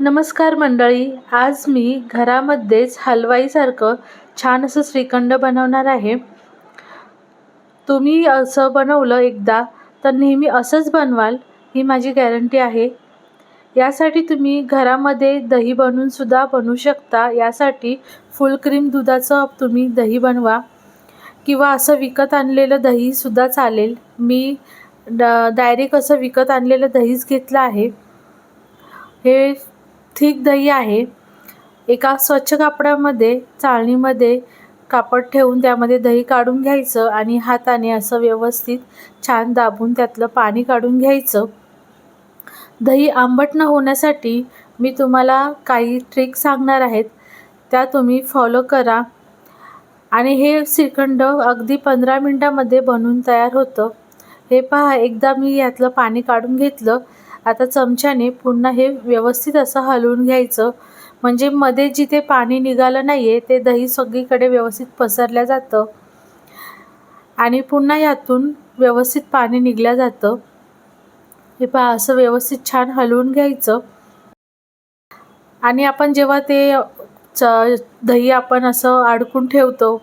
नमस्कार मंडळी आज मी घरामध्येच हलवाईसारखं छान असं श्रीखंड बनवणार आहे. तुम्ही असं बनवलं एकदा तर नेहमी असंच बनवाल ही माझी गॅरंटी आहे. यासाठी तुम्ही घरामध्ये दही बनवूनसुद्धा बनवू शकता. यासाठी फुल क्रीम दुधाचं तुम्ही दही बनवा किंवा असं विकत आणलेलं दहीसुद्धा चालेल. मी ड डायरेक्ट असं विकत आणलेलं दहीच घेतलं आहे. हे थिक दही आहे. एका स्वच्छ कापडामध्ये चाळणीमध्ये कापड ठेवून त्यामध्ये दही काढून घ्यायचं आणि हाताने असं व्यवस्थित छान दाबून त्यातलं पाणी काढून घ्यायचं. दही आंबट न होण्यासाठी मी तुम्हाला काही ट्रिक सांगणार आहेत. त्या तुम्ही फॉलो करा. आणि हे श्रीखंड अगदी पंधरा मिनटामध्ये बनून तयार होतं. हे पहा एकदा मी यातलं पाणी काढून घेतलं. आता चमच्याने पुन्हा हे व्यवस्थित असं हलवून घ्यायचं. म्हणजे मध्ये जिथे पाणी निघालं नाही आहे ते दही सगळीकडे व्यवस्थित पसरलं जातं. आणि पुन्हा यातून व्यवस्थित पाणी निघलं जातं. हे पहा असं व्यवस्थित छान हलवून घ्यायचं. आणि आपण जेव्हा ते च दही आपण असं अडकून ठेवतो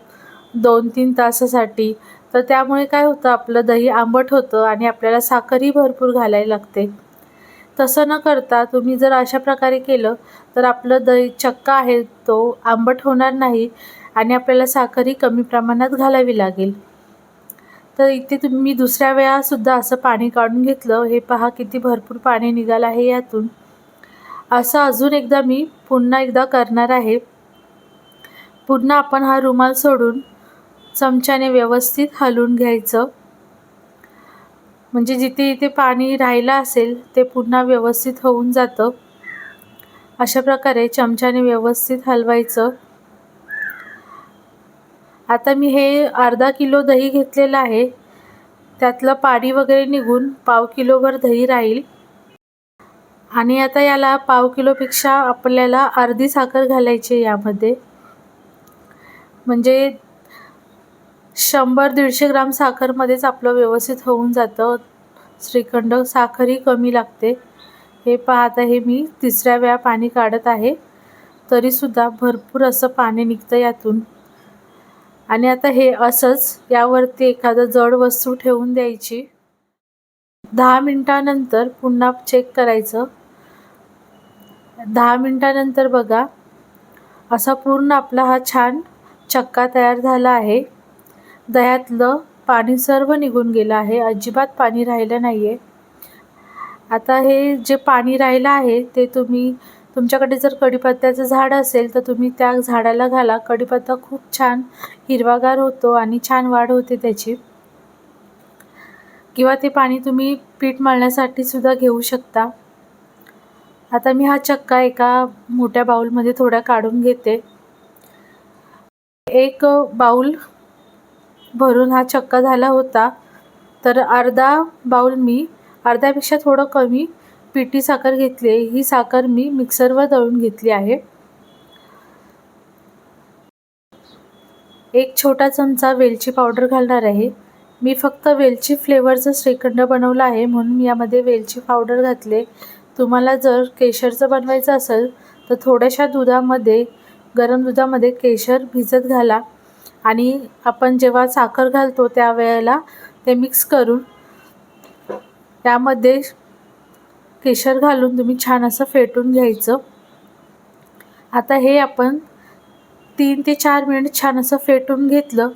दोन तीन तासासाठी तर त्यामुळे काय होतं आपलं दही आंबट होतं आणि आपल्याला साखरही भरपूर घालायला लागते. तसं न करता तुम्ही जर अशा प्रकारे केलं तर आपलं दही चक्का आहे तो आंबट होणार नाही आणि आपल्याला साखरही कमी प्रमाणात घालावी लागेल. तर इथे तुम्ही दुसऱ्या वेळासुद्धा असं पाणी काढून घेतलं. हे पहा किती भरपूर पाणी निघालं आहे यातून. असं अजून एकदा मी पुन्हा एकदा करणार आहे. पुन्हा आपण हा रुमाल सोडून चमच्याने व्यवस्थित हलवून घ्यायचं. म्हणजे जिथे इथे पाणी राहिलं असेल ते पुन्हा व्यवस्थित होऊन जातं. अशा प्रकारे चमच्याने व्यवस्थित हलवायचं. आता मी हे अर्धा किलो दही घेतलेलं आहे. त्यातलं पाणी वगैरे निघून पाव किलोभर दही राहील. आणि आता याला पाव किलोपेक्षा आपल्याला अर्धी साखर घालायची यामध्ये. म्हणजे शंभर दीडशे ग्राम साखरमध्येच आपलं व्यवस्थित होऊन जातं. श्रीखंड साखरही कमी लागते. हे पाहता हे मी तिसऱ्या वेळा पाणी काढत आहे. तरीसुद्धा भरपूर असं पाणी निघतं यातून. आणि आता हे असंच यावरती एखादं जड वस्तू ठेवून द्यायची. दहा मिनटानंतर पुन्हा चेक करायचं. दहा मिनटानंतर बघा असा पूर्ण आपला हा छान चक्का तयार झाला आहे. दह्यातलं पाणी सर्व निघून गेलं आहे. अजिबात पाणी राहिलं नाही आहे आता हे जे पाणी राहिलं आहे ते तुम्ही तुमच्याकडे जर कढीपत्त्याचं झाड असेल तर तुम्ही त्या झाडाला घाला. कढीपत्ता खूप छान हिरवागार होतो आणि छान वाढ होते त्याची. किंवा ते पाणी तुम्ही पीठ मळण्यासाठी सुद्धा घेऊ शकता. आता मी हा चक्का एका मोठ्या बाऊलमध्ये थोडा काढून घेते. एक बाऊल भरून हा चक्का झाला होता. तर अर्धा बाऊल मी अर्ध्यापेक्षा थोडं कमी पिठी साखर घेतली आहे. ही साखर मी मिक्सरवर दळून घेतली आहे. एक छोटा चमचा वेलची पावडर घालणार आहे. मी फक्त वेलची फ्लेवरचं श्रीखंड बनवलं आहे म्हणून यामध्ये वेलची पावडर घातले. तुम्हाला जर केशरचं बनवायचं असेल तर थोड्याशा दुधामध्ये गरम दुधामध्ये केशर भिजत घाला. आणि आपण जेव्हा साखर घालतो त्यावेळेला ते मिक्स करून त्यामध्ये केशर घालून तुम्ही छान असं फेटून घ्यायचं. आता हे आपण तीन ते चार मिनिट छान असं फेटून घेतलं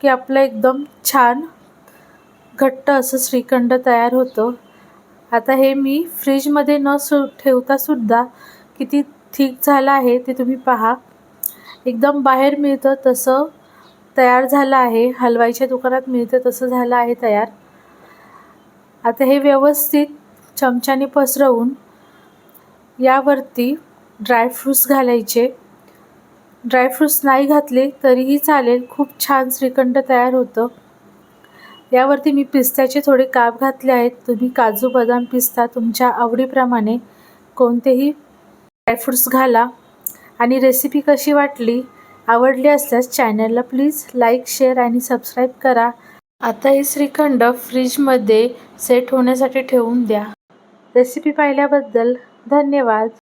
की आपलं एकदम छान घट्ट असं श्रीखंड तयार होतं. आता हे मी फ्रीजमध्ये न सु ठेवतासुद्धा किती थिक झालं आहे ते तुम्ही पहा. एकदम बाहेर मिळतं तसं तयार झालं आहे. हलवाईच्या दुकानात मिळतं तसं झालं आहे तयार. आता हे व्यवस्थित चमच्याने पसरवून यावरती ड्रायफ्रूट्स घालायचे. ड्रायफ्रूट्स नाही घातले तरीही चालेल. खूप छान श्रीखंड तयार होतं. यावरती मी पिस्त्याचे थोडे काप घातले आहेत. तुम्ही काजू बदाम पिस्ता तुमच्या आवडीप्रमाणे कोणतेही ड्रायफ्रूट्स घाला. आणि रेसिपी कशी वाटली? आवडली असल्यास चॅनलला प्लीज लाईक शेअर आणि सबस्क्राईब करा. आता हे श्रीखंड फ्रीजमध्ये सेट होण्यासाठी ठेवून द्या. रेसिपी पाहिल्याबद्दल धन्यवाद.